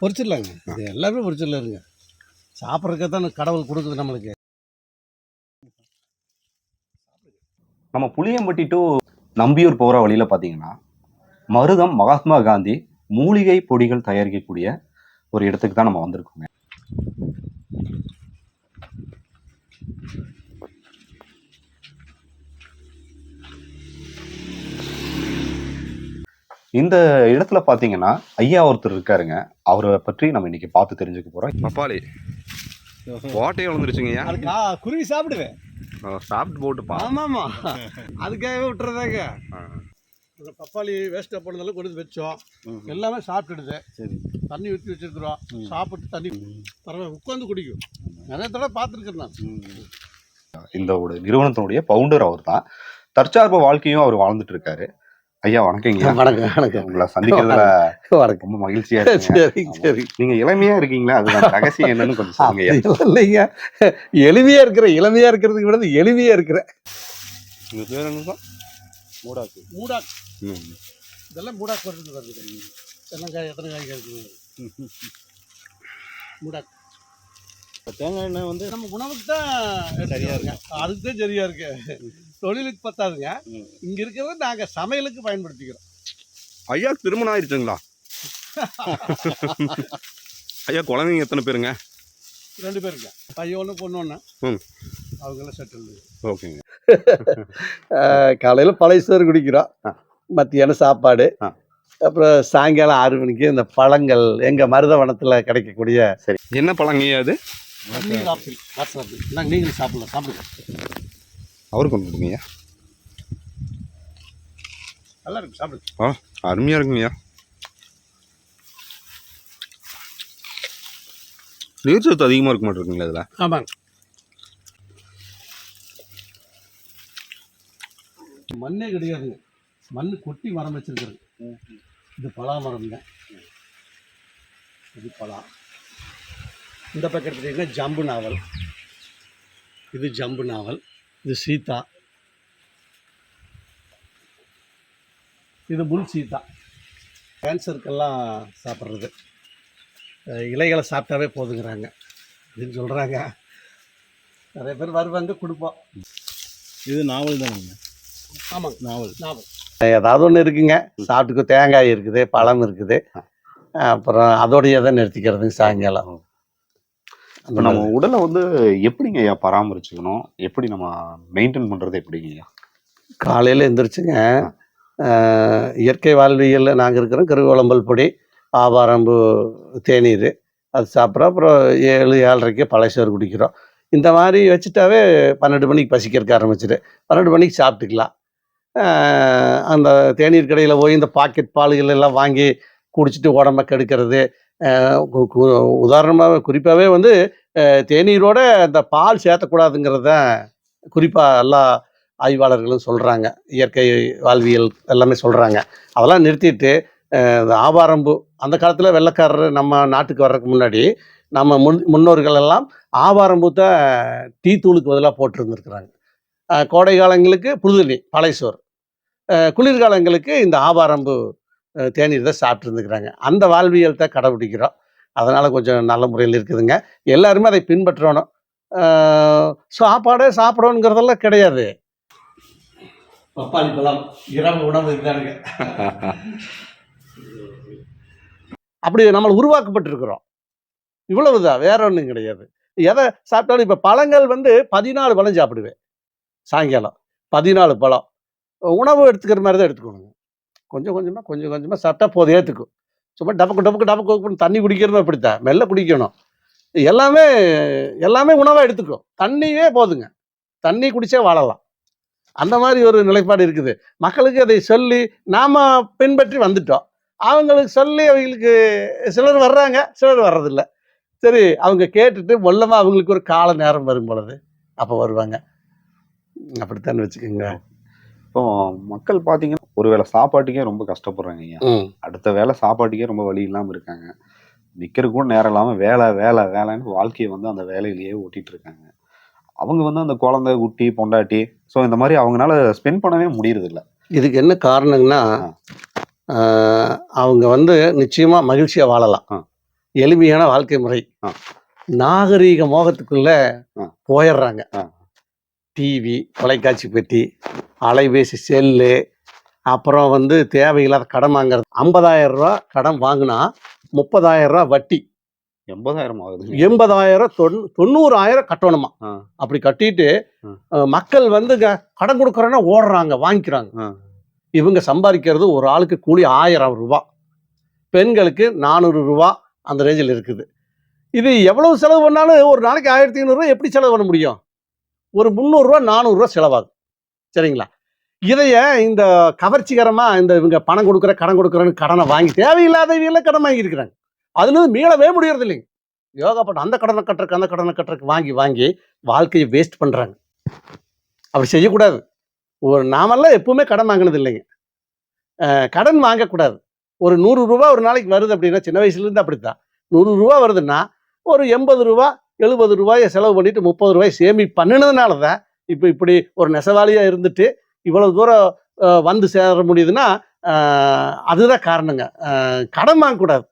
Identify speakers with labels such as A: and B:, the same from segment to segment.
A: பொறிச்சிடலாங்க இது எல்லாமே பொறிச்சிடலாருங்க சாப்பிட்றதுக்கு தான் கடவுள் கொடுக்குது நம்மளுக்கு
B: நம்ம புளியம்பட்டி டு நம்பியூர் போகிற வழியில் பார்த்தீங்கன்னா மருதம் மகாத்மா காந்தி மூலிகை பொடிகள் தயாரிக்கக்கூடிய ஒரு இடத்துக்கு தான் நம்ம வந்திருக்கோங்க இந்த இடத்துல பார்த்தீங்கன்னா ஐயா ஒருத்தர் இருக்காருங்க அவரை பற்றி நம்ம இன்னைக்கு பார்த்து தெரிஞ்சுக்க போகிறோம் பப்பாளி வாட்டையும் வளர்ந்துருச்சுங்க
A: குருவி சாப்பிடுவேன்
B: சாப்பிட்டு போட்டு
A: ஆமாம்மா அதுக்காகவே விட்டுறதாங்க பப்பாளி வேஸ்ட்டாக போனதெல்லாம் கொடுத்து வச்சோம் எல்லாமே சாப்பிட்டுடுது சரி தண்ணி ஊற்றி வச்சிருக்கிறோம் சாப்பிட்டு தண்ணி பரவாயில்ல உட்காந்து குடிக்கும் நிறைய தடவை பார்த்துருக்கேன்
B: நான் இந்த ஒரு நிறுவனத்தினுடைய பவுண்டர் அவர் தான் தற்சார்பு வாழ்க்கையும் அவர் வாழ்ந்துட்டு இருக்காரு ஐயா வணக்கங்க
A: வணக்கம் வணக்கம்
B: உங்களை சந்திக்கிறதுல வணக்கம் ரொம்ப மகிழ்ச்சியா
A: சரி சரி
B: நீங்க இளமையா இருக்கீங்களா அதுதான் ரகசியம் என்னன்னு கொஞ்சம் சொல்லுங்க
A: இல்லைங்க எளிமையா இருக்கிற இளமையா இருக்கிறதுக்கு விட எளிமையா இருக்கிற
B: இது பேர் என்னதான்
A: மூடாக்கு மூடாக்கு இதெல்லாம் மூடாக்கு வருது வருது எத்தனை காய் எத்தனை காய் இருக்குது மூடாக்கு தேங்காய் எண்ணெய் வந்து நம்ம உணவுக்கு தான் சரியா இருக்கேன் அதுக்கு தான் சரியா இருக்கு தொழிலுக்கு பத்தாதுங்க இங்க இருக்கிறத நாங்க சமையலுக்கு பயன்படுத்திக்கிறோம்
B: ஐயா திருமணம் ஆயிடுச்சுங்களா ஐயா குழந்தைங்க எத்தனை பேருங்க
A: ரெண்டு பேருங்க பையன் ஒன்று பொண்ணு ஒன்று அவங்களாம் செட்டில் ஓகேங்க காலையில் பழைய சோறு குடிக்கிறோம் மத்தியானம் சாப்பாடு அப்புறம் சாயங்காலம் ஆறு மணிக்கு இந்த பழங்கள் எங்கள் மருதவனத்தில் கிடைக்கக்கூடிய
B: சரி என்ன பழங்க அது
A: நீங்களும் சாப்பிடலாம் சாப்பிடுங்க
B: அவருக்கு கொண்டு கொடுங்கய்யா
A: நல்லா இருக்கும் சாப்பிடு
B: ஆ அருமையாக இருக்குங்கய்யா சத்து அதிகமாக இருக்க மாட்டிருக்குங்களா இதில்
A: ஆமாங்க மண்ணே கிடையாதுங்க மண் கொட்டி மரம் வச்சிருக்கிறது இது பலா மரம்ங்க இது பலா இந்த பக்கத்தில் ஜம்பு நாவல் இது ஜம்பு நாவல் இது சீதா இது புல் சீதா கேன்சருக்கெல்லாம் சாப்பிட்றது இலைகளை சாப்பிட்டாவே போதுங்கிறாங்க அப்படின்னு சொல்கிறாங்க நிறைய பேர் வருவாங்க கொடுப்போம் இது நாவல் தானுங்க ஆமாங்க நாவல் நாவல் ஏதாவது ஒன்று இருக்குங்க சாப்பிட்டுக்கு தேங்காய் இருக்குது பழம் இருக்குது அப்புறம் அதோடையே தான் நிறுத்திக்கிறதுங்க சாயங்காலம்
B: இப்போ நம்ம உடலை வந்து எப்படிங்க ஐயா பராமரிச்சுக்கணும் எப்படி நம்ம மெயின்டைன் பண்ணுறது எப்படிங்க ஐயா
A: காலையில் எந்திரிச்சுங்க இயற்கை வாழ்வியலில் நாங்கள் இருக்கிறோம் கருவேலம்பல் பொடி ஆவாரம்பு தேநீர் அது சாப்பிட்றோம் அப்புறம் ஏழு ஏழரைக்கு பழசோறு குடிக்கிறோம் இந்த மாதிரி வச்சுட்டாவே பன்னெண்டு மணிக்கு பசிக்கிறதுக்கு ஆரம்பிச்சிட்டு பன்னெண்டு மணிக்கு சாப்பிட்டுக்கலாம் அந்த தேநீர் கடையில் போய் இந்த பாக்கெட் பாலுகள் எல்லாம் வாங்கி குடிச்சிட்டு உடம்ப கெடுக்கிறது உதாரணமாக குறிப்பாகவே வந்து தேநீரோட அந்த பால் சேர்த்தக்கூடாதுங்கிறது தான் குறிப்பாக எல்லா ஆய்வாளர்களும் சொல்கிறாங்க இயற்கை வாழ்வியல் எல்லாமே சொல்கிறாங்க அதெல்லாம் நிறுத்திட்டு ஆவாரம்பு அந்த காலத்தில் வெள்ளக்காரர் நம்ம நாட்டுக்கு வர்றதுக்கு முன்னாடி நம்ம முன் முன்னோர்கள் எல்லாம் தான் டீ தூளுக்கு பதிலாக போட்டிருந்துருக்குறாங்க கோடை காலங்களுக்கு புழுதுணி பழையசோர் குளிர்காலங்களுக்கு இந்த ஆவாரம்பு தேநீர் தான் சாப்பிட்ருந்துக்கிறாங்க அந்த வாழ்வியல் தான் கடைபிடிக்கிறோம் அதனால் கொஞ்சம் நல்ல முறையில் இருக்குதுங்க எல்லாருமே அதை பின்பற்றணும் சாப்பாடே சாப்பிடணுங்கிறதெல்லாம் கிடையாது பப்பாளி பழம் இரவு உணவு அப்படி நம்ம உருவாக்கப்பட்டிருக்கிறோம் இவ்வளவுதான் வேற ஒன்றும் கிடையாது எதை சாப்பிட்டாலும் இப்போ பழங்கள் வந்து பதினாலு பழம் சாப்பிடுவேன் சாயங்காலம் பதினாலு பழம் உணவு எடுத்துக்கிற மாதிரி தான் எடுத்துக்கணுங்க கொஞ்சம் கொஞ்சமாக கொஞ்சம் கொஞ்சமாக சாப்பிட்டா போதும் ஏற்றுக்கும் சும்மா டபக்கு டபக்கு டபக்கு ஓப்பன் தண்ணி குடிக்கிறதும் அப்படித்தான் மெல்ல குடிக்கணும் எல்லாமே எல்லாமே உணவாக எடுத்துக்கும் தண்ணியே போதுங்க தண்ணி குடிச்சே வாழலாம் அந்த மாதிரி ஒரு நிலைப்பாடு இருக்குது மக்களுக்கு அதை சொல்லி நாம் பின்பற்றி வந்துட்டோம் அவங்களுக்கு சொல்லி அவங்களுக்கு சிலர் வர்றாங்க சிலர் வர்றதில்ல சரி அவங்க கேட்டுட்டு மொல்லமாக அவங்களுக்கு ஒரு கால நேரம் வரும் பொழுது அப்போ வருவாங்க அப்படித்தான் வச்சுக்கோங்க
B: இப்போ மக்கள் பார்த்தீங்கன்னா ஒருவேளை சாப்பாட்டுக்கே ரொம்ப கஷ்டப்படுறாங்க ஐயா அடுத்த வேலை சாப்பாட்டுக்கே ரொம்ப வழி இல்லாமல் இருக்காங்க நிற்கிற கூட நேரம் இல்லாமல் வேலை வேலை வேலைன்னு வாழ்க்கையை வந்து அந்த வேலையிலேயே ஓட்டிட்டு இருக்காங்க அவங்க வந்து அந்த குழந்தை குட்டி பொண்டாட்டி ஸோ இந்த மாதிரி அவங்களால ஸ்பெண்ட் பண்ணவே இல்லை
A: இதுக்கு என்ன காரணம்னா அவங்க வந்து நிச்சயமாக மகிழ்ச்சியாக வாழலாம் எளிமையான வாழ்க்கை முறை நாகரீக மோகத்துக்குள்ள போயிடுறாங்க டிவி தொலைக்காட்சி பெட்டி அலைபேசி செல்லு அப்புறம் வந்து தேவையில்லாத கடன் வாங்குறது ஐம்பதாயிரம் ரூபா கடன் வாங்கினா முப்பதாயிரம் ரூபா வட்டி
B: எண்பதாயிரம் ஆகுது
A: எண்பதாயிரம் தொண் தொண்ணூறாயிரம் கட்டணுமா அப்படி கட்டிட்டு மக்கள் வந்து கடன் கொடுக்குறோன்னா ஓடுறாங்க வாங்கிக்கிறாங்க இவங்க சம்பாதிக்கிறது ஒரு ஆளுக்கு கூலி ஆயிரம் ரூபா பெண்களுக்கு நானூறு ரூபா அந்த ரேஞ்சில் இருக்குது இது எவ்வளவு செலவு பண்ணாலும் ஒரு நாளைக்கு ஆயிரத்தி ஐநூறுரூவா எப்படி செலவு பண்ண முடியும் ஒரு முந்நூறுரூவா நானூறுரூவா செலவாகும் சரிங்களா இதைய இந்த கவர்ச்சிகரமா இந்த இவங்க பணம் கொடுக்குற கடன் கொடுக்குறன்னு கடனை வாங்கி தேவையில்லாதவங்கள கடன் வாங்கி இருக்கிறாங்க அதுல இருந்து மீளவே முடியறது இல்லைங்க யோகா பண்ண அந்த கடனை கட்டுறக்கு அந்த கடனை கட்டுறக்கு வாங்கி வாங்கி வாழ்க்கையை வேஸ்ட் பண்றாங்க அப்படி செய்யக்கூடாது ஒரு நாமெல்லாம் எப்பவுமே கடன் வாங்கினது இல்லைங்க கடன் வாங்கக்கூடாது ஒரு நூறு ரூபா ஒரு நாளைக்கு வருது அப்படின்னா சின்ன இருந்து அப்படித்தான் நூறு ரூபா வருதுன்னா ஒரு எண்பது ரூபா எழுபது ரூபாயை செலவு பண்ணிட்டு முப்பது ரூபாய் சேமி பண்ணினதுனால தான் இப்போ இப்படி ஒரு நெசவாளியாக இருந்துட்டு இவ்வளவு தூரம் வந்து சேர முடியுதுன்னா அதுதான் காரணங்க கடன் வாங்கக்கூடாது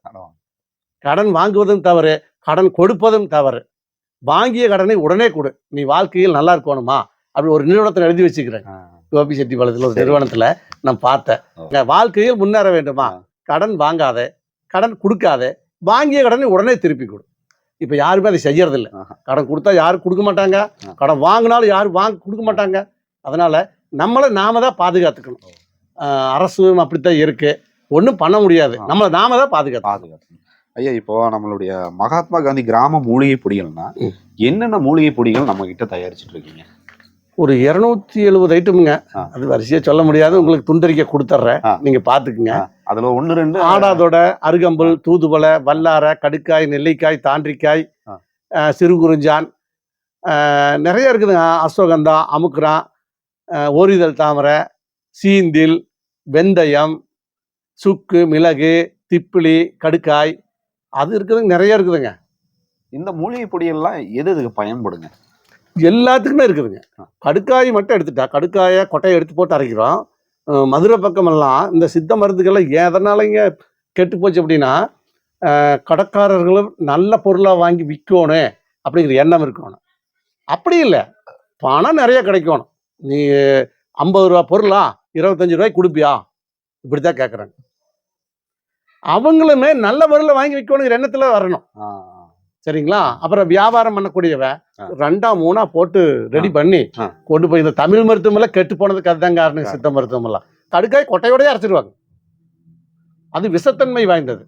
A: கடன் வாங்குவதும் தவறு கடன் கொடுப்பதும் தவறு வாங்கிய கடனை உடனே கொடு நீ வாழ்க்கையில் நல்லா இருக்கணுமா அப்படி ஒரு நிறுவனத்தை எழுதி வச்சுக்கிறேன் கோபி செட்டி பாலத்தில் ஒரு நிறுவனத்தில் நான் பார்த்தேன் வாழ்க்கையில் முன்னேற வேண்டுமா கடன் வாங்காத கடன் கொடுக்காத வாங்கிய கடனை உடனே திருப்பி கொடு இப்போ யாருமே அதை செய்யறதில்ல கடன் கொடுத்தா யாரும் கொடுக்க மாட்டாங்க கடன் வாங்கினாலும் யாரும் வாங்க கொடுக்க மாட்டாங்க அதனால நம்மளை நாம தான் பாதுகாத்துக்கணும் அரசும் அப்படித்தான் இருக்கு ஒன்றும் பண்ண முடியாது நம்மளை நாம தான் பாதுகாத்து பாதுகாத்து
B: ஐயா இப்போ நம்மளுடைய மகாத்மா காந்தி கிராம மூலிகை பொடிகள்னா என்னென்ன மூலிகை பொடிகள் நம்ம கிட்ட தயாரிச்சுட்டு இருக்கீங்க
A: ஒரு இரநூத்தி எழுபது ஐட்டமுங்க அது வரிசையா சொல்ல முடியாது உங்களுக்கு துண்டறிக்க கொடுத்துட்றேன் நீங்க பாத்துக்குங்க
B: அதுல ஒன்று ரெண்டு
A: ஆடாதோட அருகம்புல் தூதுவளை வல்லார கடுக்காய் நெல்லிக்காய் தாண்டிக்காய் சிறுகுறிஞ்சான் நிறைய இருக்குதுங்க அஸ்வகந்தா அமுக்குறான் ஓரிதழ் தாமரை சீந்தில் வெந்தயம் சுக்கு மிளகு திப்பிலி கடுக்காய் அது இருக்குதுங்க நிறைய இருக்குதுங்க
B: இந்த மூலிகை பொடியெல்லாம் எது இதுக்கு பயன்படுங்க
A: எல்லாத்துக்குமே இருக்குதுங்க கடுக்காய் மட்டும் எடுத்துட்டா கடுக்காயை கொட்டையை எடுத்து போட்டு அரைக்கிறோம் மதுரை பக்கமெல்லாம் இந்த சித்த மருந்துகள்லாம் எதனாலங்க கெட்டு போச்சு அப்படின்னா கடைக்காரர்களும் நல்ல பொருளாக வாங்கி விற்கணும் அப்படிங்கிற எண்ணம் இருக்கணும் அப்படி இல்லை பணம் நிறைய கிடைக்கணும் நீ ஐம்பது ரூபா பொருளா இருபத்தஞ்சு ரூபாய்க்கு கொடுப்பியா இப்படி தான் கேட்குறாங்க அவங்களுமே நல்ல பொருளை வாங்கி வைக்கணுங்கிற எண்ணத்தில் வரணும் சரிங்களா அப்புறம் வியாபாரம் பண்ணக்கூடியவ ரெண்டா மூணா போட்டு ரெடி பண்ணி கொண்டு போய் இந்த தமிழ் மருத்துவமெல்லாம் கெட்டு போனதுக்கு அதுதான் காரணம் சித்த எல்லாம் கடுக்காய் கொட்டையோடய அரைச்சிருவாங்க அது விஷத்தன்மை வாய்ந்தது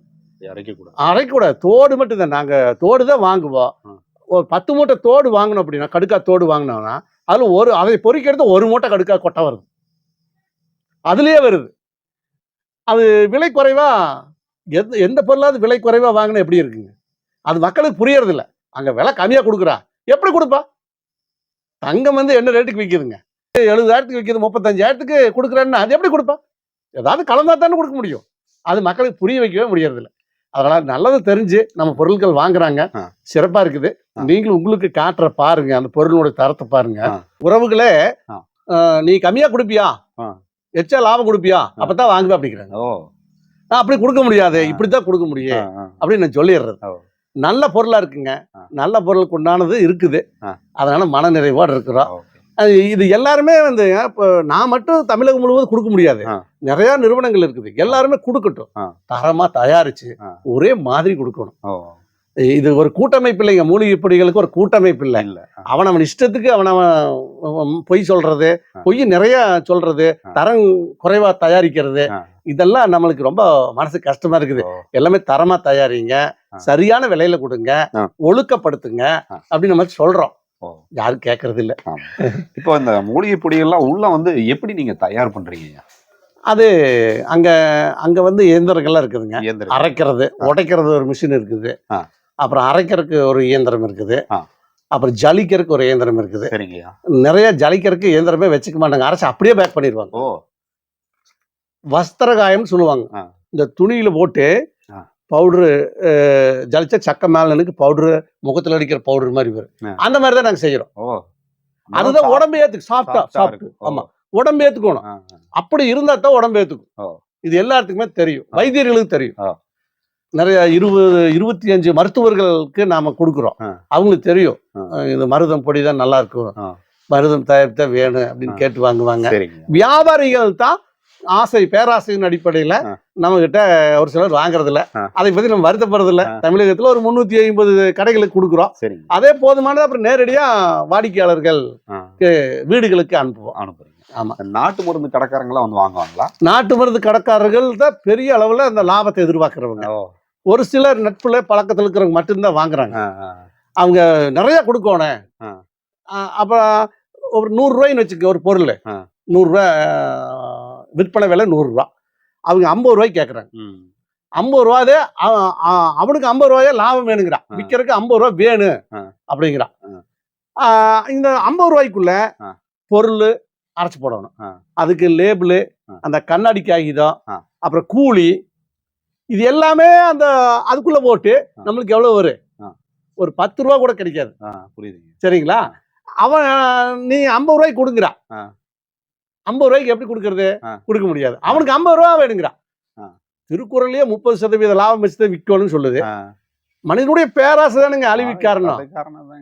A: அரைக்கக்கூடாது அரைக்கக்கூடாது தோடு மட்டும் தான் நாங்கள் தோடு தான் வாங்குவோம் ஒரு பத்து மூட்டை தோடு வாங்கணும் அப்படின்னா கடுக்கா தோடு வாங்கினோம்னா அதில் ஒரு அதை பொறிக்கிறது ஒரு மூட்டை கடுக்கா கொட்டை வருது அதுலேயே வருது அது விலை குறைவாக எந்த எந்த பொருளாவது விலை குறைவாக வாங்கினா எப்படி இருக்குங்க அது மக்களுக்கு புரியறதில்ல அங்கே விலை கம்மியாக கொடுக்குறா எப்படி கொடுப்பா தங்கம் வந்து என்ன ரேட்டுக்கு விற்கிதுங்க எழுபதாயிரத்துக்கு விற்கிது முப்பத்தஞ்சாயிரத்துக்கு கொடுக்குறேன்னா அது எப்படி கொடுப்பா ஏதாவது கலந்தா தானே கொடுக்க முடியும் அது மக்களுக்கு புரிய வைக்கவே முடியறதில்ல அதனால் நல்லதை தெரிஞ்சு நம்ம பொருட்கள் வாங்குறாங்க சிறப்பாக இருக்குது நீங்களும் உங்களுக்கு காட்டுற பாருங்க அந்த பொருளோட தரத்தை பாருங்க உறவுகளே நீ கம்மியாக கொடுப்பியா எச்சா லாபம் கொடுப்பியா அப்பதான் வாங்குவேன் அப்படிங்கிறாங்க நான் அப்படி கொடுக்க முடியாது இப்படித்தான் கொடுக்க முடியும் அப்படின்னு நான் சொல்லிடுறேன் நல்ல பொருளா இருக்குங்க நல்ல பொருளுக்கு உண்டானது இருக்குது அதனால மன நிறைவோடு இருக்கிறோம் அது இது எல்லாருமே வந்து இப்போ நான் மட்டும் தமிழகம் முழுவதும் கொடுக்க முடியாது நிறைய நிறுவனங்கள் இருக்குது எல்லாருமே கொடுக்கட்டும் தரமா தயாரிச்சு ஒரே மாதிரி கொடுக்கணும் இது ஒரு கூட்டமைப்பு இல்லைங்க மூலிகை பொடிகளுக்கு ஒரு கூட்டமைப்பு இல்லை இல்லை அவன் அவன் இஷ்டத்துக்கு அவன் அவன் பொய் சொல்றது பொய் நிறைய சொல்றது தரம் குறைவா தயாரிக்கிறது இதெல்லாம் நம்மளுக்கு ரொம்ப மனசு கஷ்டமா இருக்குது எல்லாமே தரமா தயாரிங்க சரியான விலையில கொடுங்க ஒழுக்கப்படுத்துங்க அப்படின்னு நம்ம சொல்றோம் யாரும் கேட்கறது இல்லை
B: இப்போ இந்த மூலிகை பொடிகள்லாம் உள்ள வந்து எப்படி நீங்கள் தயார் பண்ணுறீங்க
A: அது அங்கே அங்கே வந்து இயந்திரங்கள்லாம் இருக்குதுங்க அரைக்கிறது உடைக்கிறது ஒரு மிஷின் இருக்குது அப்புறம் அரைக்கிறதுக்கு ஒரு இயந்திரம் இருக்குது அப்புறம் ஜலிக்கிறதுக்கு ஒரு இயந்திரம் இருக்குது சரிங்கய்யா நிறைய ஜலிக்கிறதுக்கு இயந்திரமே வச்சுக்க மாட்டாங்க அரைச்சி அப்படியே பேக் பண்ணிடுவாங்க ஓ வஸ்திர காயம்னு சொல்லுவாங்க இந்த துணியில் போட்டு பவுடரு ஜலிச்சா சக்க மேல நினைக்கு பவுடரு முகத்துல அடிக்கிற பவுடர் மாதிரி வரும் அந்த மாதிரி தான் நாங்கள் செய்கிறோம் அதுதான் உடம்பு ஏத்துக்கு சாஃப்டா சாப்பிட்டு ஆமா உடம்பு ஏத்துக்கணும் அப்படி இருந்தா தான் உடம்பு ஏத்துக்கும் இது எல்லாத்துக்குமே தெரியும் வைத்தியர்களுக்கு தெரியும் நிறைய இருபது இருபத்தி அஞ்சு மருத்துவர்களுக்கு நாம கொடுக்குறோம் அவங்களுக்கு தெரியும் இந்த மருதம் பொடி தான் நல்லா இருக்கும் மருதம் தயாரித்தா வேணும் அப்படின்னு கேட்டு வாங்குவாங்க வியாபாரிகள் தான் ஆசை பேராசையின் அடிப்படையில நம்ம கிட்ட ஒரு சிலர் வாங்குறது இல்ல அதை பத்தி நம்ம வருத்தப்படுறது இல்ல தமிழகத்துல ஒரு முன்னூத்தி ஐம்பது கடைகளுக்கு கொடுக்குறோம் அதே போதுமானது அப்புறம் நேரடியா வாடிக்கையாளர்கள் வீடுகளுக்கு அனுப்புவோம் அனுப்புறோம்
B: ஆமா நாட்டு மருந்து கடைக்காரங்களாம் வந்து வாங்குவாங்களா
A: நாட்டு மருந்து கடைக்காரர்கள் தான் பெரிய அளவுல அந்த லாபத்தை எதிர்பார்க்கிறவங்க ஒரு சிலர் நட்புல பழக்கத்தில் இருக்கிறவங்க மட்டும்தான் வாங்குறாங்க அவங்க நிறைய கொடுக்கணும் அப்புறம் ஒரு நூறுரூவாயின்னு வச்சுக்க ஒரு பொருள் நூறுரூவா விற்பனை விலை நூறுரூவா அவங்க ஐம்பது ரூபாய்க்கு கேட்குறாங்க ஐம்பது ரூபாதே அவனுக்கு ஐம்பது ரூபாயே லாபம் வேணுங்கிறான் விற்கிறதுக்கு ஐம்பது ரூபா வேணும் அப்படிங்கிறான் இந்த ஐம்பது ரூபாய்க்குள்ள பொருள் அரைச்சி போடணும் அதுக்கு லேபிள் அந்த கண்ணாடி காகிதம் அப்புறம் கூலி இது எல்லாமே அந்த அதுக்குள்ள போட்டு நம்மளுக்கு எவ்வளோ வரும் ஒரு பத்து ரூபா கூட கிடைக்காது புரியுது சரிங்களா அவன் நீ ஐம்பது ரூபாய்க்கு கொடுக்குறான் ஐம்பது ரூபாய்க்கு எப்படி கொடுக்கறது கொடுக்க முடியாது அவனுக்கு ஐம்பது ரூபா வேணுங்கிறான் திருக்குறள்லயே முப்பது சதவீத லாபம் வச்சுதான் விற்கணும்னு சொல்லுது மனிதனுடைய பேராசை தானுங்க அழிவு காரணம்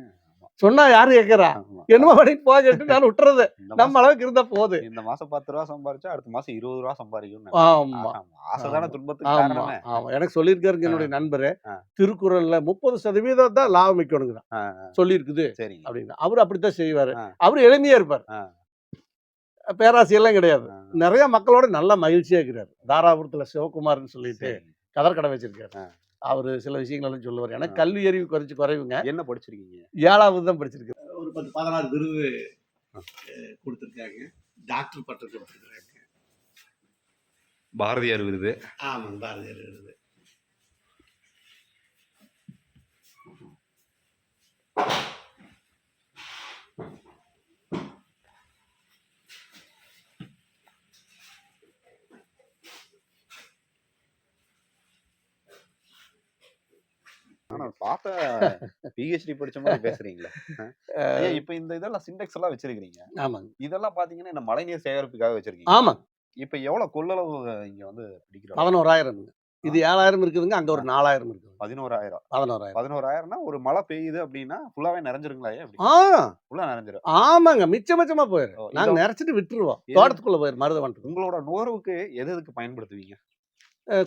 A: சொன்னா யாரு கேட்கறா என்னமோ பண்ணி போகட்டு நான் விட்டுறது நம்ம அளவுக்கு இருந்தா போகுது
B: இந்த மாசம் பத்து ரூபா சம்பாரிச்சா அடுத்த மாசம் இருபது ரூபா சம்பாதிக்கணும் ஆமா ஆசைதான துன்பத்துக்கு
A: ஆமா எனக்கு சொல்லியிருக்காரு என்னுடைய நண்பரு திருக்குறள்ல முப்பது சதவீதம் தான் லாபம் வைக்கணுங்கிறான் சொல்லியிருக்குது சரி அப்படின்னு அவரு அப்படித்தான் செய்வாரு அவரு எளிமையா இருப்பாரு பேராசியெல்லாம் கிடையாது நிறைய மக்களோட நல்ல மகிழ்ச்சியாக இருக்கிறார் தாராபுரத்தில் சிவகுமார்னு சொல்லிட்டு கதற்கடை வச்சிருக்காரு அவர் சில விஷயங்கள் சொல்லுவார் எனக்கு கல்வி அறிவு குறைச்சி குறைவுங்க
B: என்ன படிச்சிருக்கீங்க
A: ஏழாவது தான் படிச்சிருக்கேன் ஒரு பத்து பதினாறு விருது கொடுத்துருக்காங்க டாக்டர் பட்டம் கொடுத்துருக்காங்க
B: பாரதியார் விருது
A: ஆமாம் பாரதியார் விருது
B: பார்த்தா பிஹெச்டி இந்த இதெல்லாம் சிண்டெக்ஸ் எல்லாம் ஆமாங்க இதெல்லாம் சேகரிப்புக்காக வச்சிருக்கீங்க ஆமாங்க கொள்ளளவு வந்து
A: பதினோராயிரம் இது ஏழாயிரம் இருக்குதுங்க அங்க ஒரு நாலாயிரம் இருக்கு
B: பதினோராயிரம் பதினோராயிரம் பதினோராயிரம்னா ஒரு மழை பெய்யுது அப்படின்னா ஃபுல்லாவே நிறைஞ்சிருங்களா ஃபுல்லா நிறைஞ்சிரும்
A: ஆமாங்க மிச்ச மிச்சமா போயிடும் நாங்க நிறைச்சிட்டு விட்டுருவோம் தோட்டத்துக்குள்ள போயிடும் மருத வந்துட்டு
B: உங்களோட நுகர்வுக்கு எது எதுக்கு பயன்படுத்துவீங்க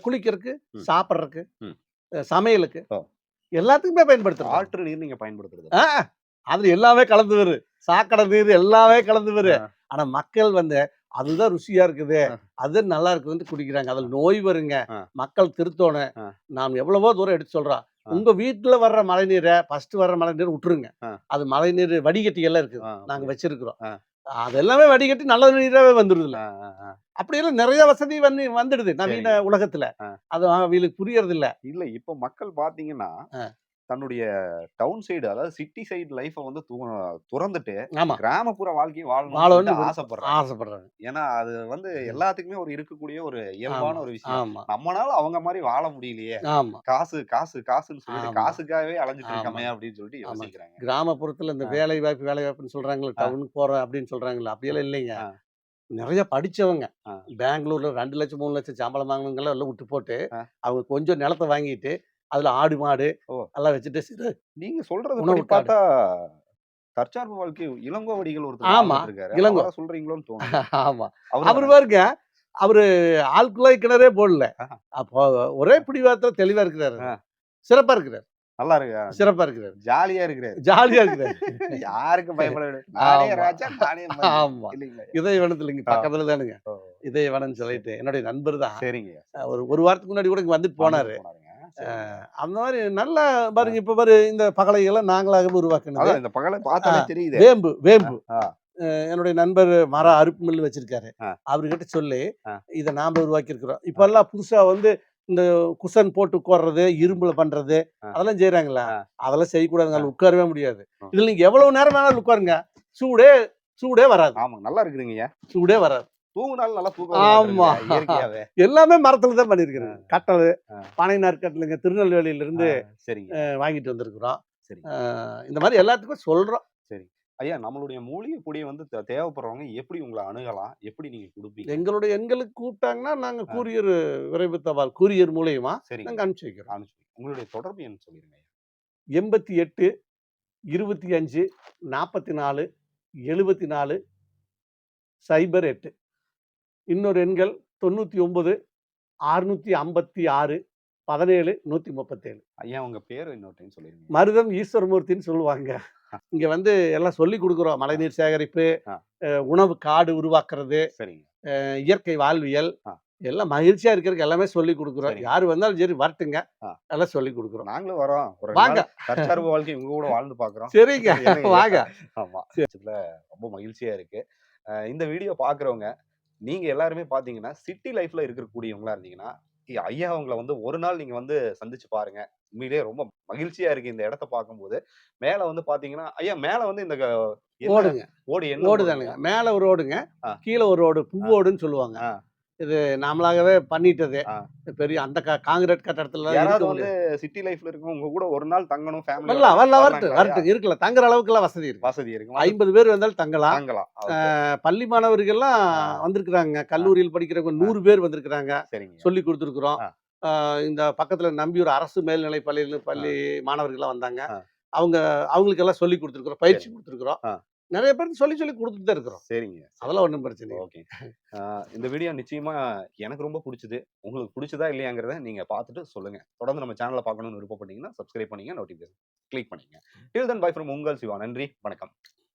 A: குளிக்கிறதுக்கு சாப்பிட்றதுக்கு சமையலுக்கு எல்லாத்துக்குமே பயன்படுத்துறோம்
B: ஆற்று நீர் நீங்க பயன்படுத்துறது
A: அதுல எல்லாமே கலந்து வரு சாக்கடை நீர் எல்லாமே கலந்து வரு ஆனா மக்கள் வந்து அதுதான் ருசியா இருக்குது அது நல்லா இருக்குதுன்னு குடிக்கிறாங்க அதுல நோய் வருங்க மக்கள் திருத்தோணும் நாம் எவ்வளவோ தூரம் எடுத்து சொல்றோம் உங்க வீட்டுல வர்ற மழை நீரை ஃபர்ஸ்ட் வர்ற மழை நீர் விட்டுருங்க அது மழை நீர் வடிகட்டி எல்லாம் இருக்கு நாங்க வச்சிருக்கிறோம் அதெல்லாமே வடிகட்டி நல்ல நீராகவே அப்படி அப்படியெல்லாம் நிறைய வசதி வந்து வந்துடுது நவீன உலகத்துல அது அவங்களுக்கு புரியறது இல்ல
B: இல்ல இப்ப மக்கள் பாத்தீங்கன்னா தன்னுடைய டவுன் சைடு அதாவது சிட்டி சைடு லைஃபை வந்து துறந்துட்டு கிராமப்புற வாழ்க்கையை வாழணும் ஆசைப்படுறாங்க ஆசைப்படுறாங்க ஏன்னா அது வந்து எல்லாத்துக்குமே ஒரு இருக்கக்கூடிய ஒரு இயல்பான ஒரு விஷயம் நம்மளால அவங்க மாதிரி வாழ முடியலையே காசு காசு காசுன்னு சொல்லி காசுக்காகவே அலைஞ்சிட்டு இருக்காமையா அப்படின்னு சொல்லிட்டு யோசிக்கிறாங்க
A: கிராமப்புறத்துல இந்த வேலை வாய்ப்பு வேலை வாய்ப்புன்னு சொல்றாங்களே டவுனுக்கு போறேன் அப்படின்னு சொல்றாங்களே அப்படியெல்லாம் இல்லைங்க நிறைய படிச்சவங்க பெங்களூர்ல ரெண்டு லட்சம் மூணு லட்சம் சம்பளம் வாங்கினவங்க எல்லாம் விட்டு போட்டு அவங்க கொஞ்சம் நிலத்தை வாங்கிட்டு அதுல ஆடு மாடு எல்லாம் வச்சுட்டு சிறு
B: நீங்க சொல்றது உணவு பார்த்தா தற்சார்பு வாழ்க்கை இளங்கோ வடிகள் ஒரு ஆமா இளங்கோ சொல்றீங்களோன்னு தோணும்
A: ஆமா அவர் பாருங்க அவரு ஆழ்குழாய் கிணறே போடல அப்போ ஒரே பிடிவார்த்தை தெளிவா இருக்கிறாரு சிறப்பா இருக்கிறார் நல்லா இருக்கு சிறப்பா இருக்கிறார்
B: ஜாலியா இருக்கிறார்
A: ஜாலியா இருக்கிறார்
B: யாருக்கு பயப்பட
A: ஆமா இதய வனத்துல இங்க பக்கத்துல தானுங்க இதய வனம் சொல்லிட்டு என்னுடைய நண்பர் தான் சரிங்க ஒரு ஒரு வாரத்துக்கு முன்னாடி கூட இங்க வந்துட்டு போனாரு அந்த மாதிரி நல்லா பாருங்க இப்ப பாரு இந்த பகலைகளை நாங்களாகவே உருவாக்கணும்
B: இந்த பகலை பார்த்தாலே தெரியுது
A: வேம்பு வேம்பு என்னுடைய நண்பர் மர அருப்பு மில்லு வச்சிருக்காரு அவர்கிட்ட சொல்லி இதை நாம உருவாக்கி இருக்கிறோம் இப்ப எல்லாம் புதுசா வந்து இந்த குசன் போட்டு கோர்றது இரும்புல பண்றது அதெல்லாம் செய்யறாங்களா அதெல்லாம் செய்யக்கூடாதுங்க உட்காரவே முடியாது இதுல நீங்க எவ்வளவு நேரம் வேணாலும் உட்காருங்க சூடே சூடே வராது
B: ஆமா நல்லா இருக்குதுங்க சூடே வராது தூங்கினாலும் நல்லா தூக்கம்
A: ஆமா எல்லாமே மரத்துல தான் பண்ணிருக்கிறேன் கட்டல் பனை நாற்கட்டலுங்க திருநெல்வேலியில இருந்து வாங்கிட்டு வந்திருக்கிறோம் இந்த மாதிரி எல்லாத்துக்கும் சொல்றோம் சரி
B: ஐயா நம்மளுடைய மூலிகை பொடியை வந்து தேவைப்படுறவங்க எப்படி உங்களை அணுகலாம் எப்படி நீங்க கொடுப்பீங்க
A: எங்களுடைய எங்களுக்கு கூப்பிட்டாங்கன்னா நாங்க கூரியர் விரைவு தபால் கூரியர் மூலியமா சரி நாங்க அனுப்பிச்சு வைக்கிறோம் அனுப்பிச்சு
B: உங்களுடைய தொடர்பு என்ன சொல்லிருங்க
A: எண்பத்தி எட்டு இருபத்தி அஞ்சு நாற்பத்தி நாலு எழுபத்தி நாலு சைபர் எட்டு இன்னொரு எண்கள் தொண்ணூற்றி ஒன்பது அறுநூற்றி ஐம்பத்தி ஆறு பதினேழு நூற்றி முப்பத்தேழு
B: ஐயா உங்கள் பேர் இன்னொரு டைம் சொல்லிடுங்க
A: மருதம் ஈஸ்வரமூர்த்தின்னு சொல்லுவாங்க இங்கே வந்து எல்லாம் சொல்லி கொடுக்குறோம் மழைநீர் சேகரிப்பு உணவு காடு உருவாக்குறது இயற்கை வாழ்வியல் எல்லாம் மகிழ்ச்சியா இருக்கிறதுக்கு எல்லாமே சொல்லி கொடுக்குறோம் யாரு வந்தாலும் சரி வரட்டுங்க எல்லாம் சொல்லி கொடுக்குறோம் நாங்களும் வரோம் வாங்க
B: தற்சார்பு வாழ்க்கை இவங்க கூட வாழ்ந்து பாக்குறோம்
A: சரிங்க வாங்க
B: ஆமா ரொம்ப மகிழ்ச்சியா இருக்கு இந்த வீடியோ பாக்குறவங்க நீங்க எல்லாருமே பாத்தீங்கன்னா சிட்டி லைஃப்ல இருக்கக்கூடியவங்களா இருந்தீங்கன்னா ஐயா அவங்கள வந்து ஒரு நாள் நீங்க வந்து சந்திச்சு பாருங்க உண்மையிலேயே ரொம்ப மகிழ்ச்சியா இருக்கு இந்த இடத்த பார்க்கும்போது மேல வந்து பாத்தீங்கன்னா ஐயா மேல வந்து இந்த
A: ஓடுங்க ஓடு என்ன ஓடுதானுங்க மேல ஒரு ரோடுங்க கீழே ஒரு ரோடு பூவோடுன்னு சொல்லுவாங்க இது நாமளாகவே பண்ணிட்டது பெரிய அந்த காங்கிரட் கட்டடத்துல யாராவது
B: வந்து சிட்டி லைஃப்ல இருக்கும் உங்க கூட ஒரு நாள் தங்கணும் ஃபேமிலி
A: வரலாம் வரட்டு வரட்டு தங்குற அளவுக்கு எல்லாம் வசதி இருக்கு வசதி இருக்கு ஐம்பது பேர் வந்தாலும் தங்கலாம் தங்கலாம் பள்ளி மாணவர்கள்லாம் வந்திருக்கிறாங்க கல்லூரியில் படிக்கிறவங்க நூறு பேர் வந்திருக்கிறாங்க சொல்லி கொடுத்துருக்குறோம் இந்த பக்கத்துல நம்பியூர் அரசு மேல்நிலை பள்ளியில் பள்ளி மாணவர்கள்லாம் வந்தாங்க அவங்க அவங்களுக்கெல்லாம் சொல்லி கொடுத்துருக்குறோம் பயிற்சி கொடுத்துருக்குறோம் நிறைய பேருக்கு சொல்லி சொல்லி கொடுத்துட்டு இருக்கிறோம் சரிங்க அதெல்லாம் ஒன்றும் பிரச்சனை
B: ஓகே இந்த வீடியோ நிச்சயமா எனக்கு ரொம்ப பிடிச்சது உங்களுக்கு பிடிச்சதா இல்லையாங்கிறத நீங்க பார்த்துட்டு சொல்லுங்க தொடர்ந்து நம்ம சேனலை பார்க்கணும்னு விருப்பப்பட்டீங்கன்னா சப்ஸ்கிரைப் பண்ணீங்க நோட்டிஃபிகேஷன் கிளிக் பண்ணீங்க டில் தன் பை ஃப்ரம் உங்கள் சிவா நன்றி வணக்கம்